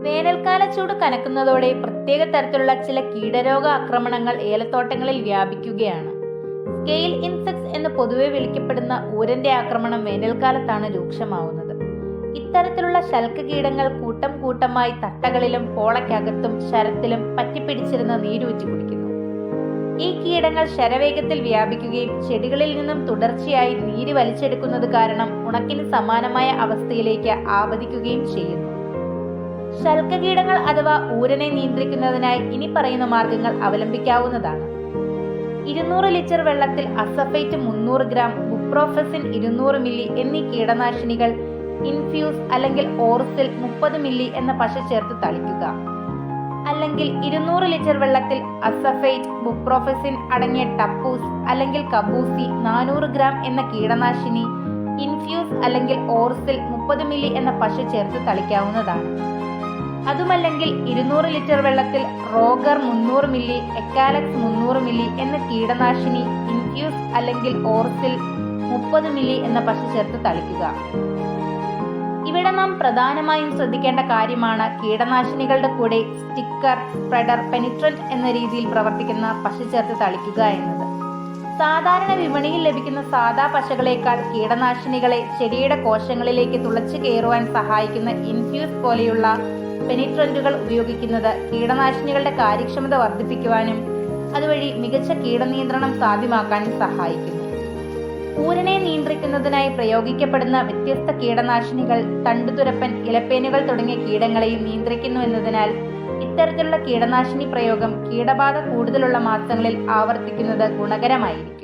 വേനൽക്കാല ചൂട് കനക്കുന്നതോടെ പ്രത്യേക തരത്തിലുള്ള ചില കീടരോഗ ആക്രമണങ്ങൾ ഏലത്തോട്ടങ്ങളിൽ വ്യാപിക്കുകയാണ്. സ്കെയിൽ ഇൻസെക്ട്സ് എന്ന് പൊതുവെ വിളിക്കപ്പെടുന്ന ഊരന്റെ ആക്രമണം വേനൽക്കാലത്താണ് രൂക്ഷമാവുന്നത്. ഇത്തരത്തിലുള്ള ശൽക്ക കീടങ്ങൾ കൂട്ടം കൂട്ടമായി തട്ടകളിലും പോളയ്ക്കകത്തും ശരത്തിലും പറ്റിപ്പിടിച്ചിരുന്ന നീരൂറ്റി കുടിക്കുന്നു. ഈ കീടങ്ങൾ ശരവേഗത്തിൽ വ്യാപിക്കുകയും ചെടികളിൽ നിന്നും തുടർച്ചയായി നീര് വലിച്ചെടുക്കുന്നത് കാരണം ഉണക്കിന് സമാനമായ അവസ്ഥയിലേക്ക് ആവതിക്കുകയും ചെയ്യുന്നു. ശൽക്കകീടങ്ങൾ അഥവാ ഊരനെ നിയന്ത്രിക്കുന്നതിനായി ഇനി പറയുന്ന മാർഗങ്ങൾ അവലംബിക്കാവുന്നതാണ്. ഇരുന്നൂറ് ലിറ്റർ വെള്ളത്തിൽ അസഫൈറ്റ് മുന്നൂറ് ഗ്രാം ബുപ്രോഫസിൻ ഇരുന്നൂറ് മില്ലി എന്നീ കീടനാശിനികൾ ഇൻഫ്യൂസ് അല്ലെങ്കിൽ ഓർസിൽ മുപ്പത് മില്ലി എന്ന പശ ചേർത്ത് തളിക്കുക. അല്ലെങ്കിൽ ഇരുന്നൂറ് ലിറ്റർ വെള്ളത്തിൽ അസഫൈറ്റ് ബുപ്രോഫസിൻ അടങ്ങിയ ടപ്പൂസ് അല്ലെങ്കിൽ കബൂസി നാനൂറ് ഗ്രാം എന്ന കീടനാശിനി ഇൻഫ്യൂസ് അല്ലെങ്കിൽ ഓർസിൽ മുപ്പത് മില്ലി എന്ന പശ ചേർത്ത് തളിക്കാവുന്നതാണ്. അതുമല്ലെങ്കിൽ ഇരുന്നൂറ് ലിറ്റർ വെള്ളത്തിൽ റോഗർ മുന്നൂറ് മില്ലി എക്കാലക്സ് മുന്നൂറ് മില്ലി എന്ന കീടനാശിനി ഇൻഫ്യൂസ് അല്ലെങ്കിൽ ഓർസിൽ മുപ്പത് മില്ലി എന്ന പശ ചേർത്ത് തളിക്കുക. ഇവിടെ നാം പ്രധാനമായും ശ്രദ്ധിക്കേണ്ട കാര്യമാണ് കീടനാശിനികളുടെ കൂടെ സ്റ്റിക്കർ സ്പ്രെഡർ പെനിട്രന്റ് എന്ന രീതിയിൽ പ്രവർത്തിക്കുന്ന പശ ചേർത്ത് തളിക്കുക എന്നത്. സാധാരണ വിപണിയിൽ ലഭിക്കുന്ന സാധാ പശകളേക്കാൾ കീടനാശിനികളെ ചെടിയുടെ കോശങ്ങളിലേക്ക് തുളച്ചു കയറുവാൻ സഹായിക്കുന്ന ഇൻഫ്യൂസ് പോലെയുള്ള പെനിട്രന്റുകൾ ഉപയോഗിക്കുന്നത് കീടനാശിനികളുടെ കാര്യക്ഷമത വർദ്ധിപ്പിക്കുവാനും അതുവഴി മികച്ച കീടനിയന്ത്രണം സാധ്യമാക്കാനും സഹായിക്കുന്നു. പൂരനെ നിയന്ത്രിക്കുന്നതിനായി പ്രയോഗിക്കപ്പെടുന്ന വ്യത്യസ്ത കീടനാശിനികൾ തണ്ടുതുരപ്പൻ ഇലപ്പേനുകൾ തുടങ്ങിയ കീടങ്ങളെയും നിയന്ത്രിക്കുന്നു എന്നതിനാൽ ഇത്തരത്തിലുള്ള കീടനാശിനി പ്രയോഗം കീടബാധ കൂടുതലുള്ള മാസങ്ങളിൽ ആവർത്തിക്കുന്നത് ഗുണകരമായിരിക്കും.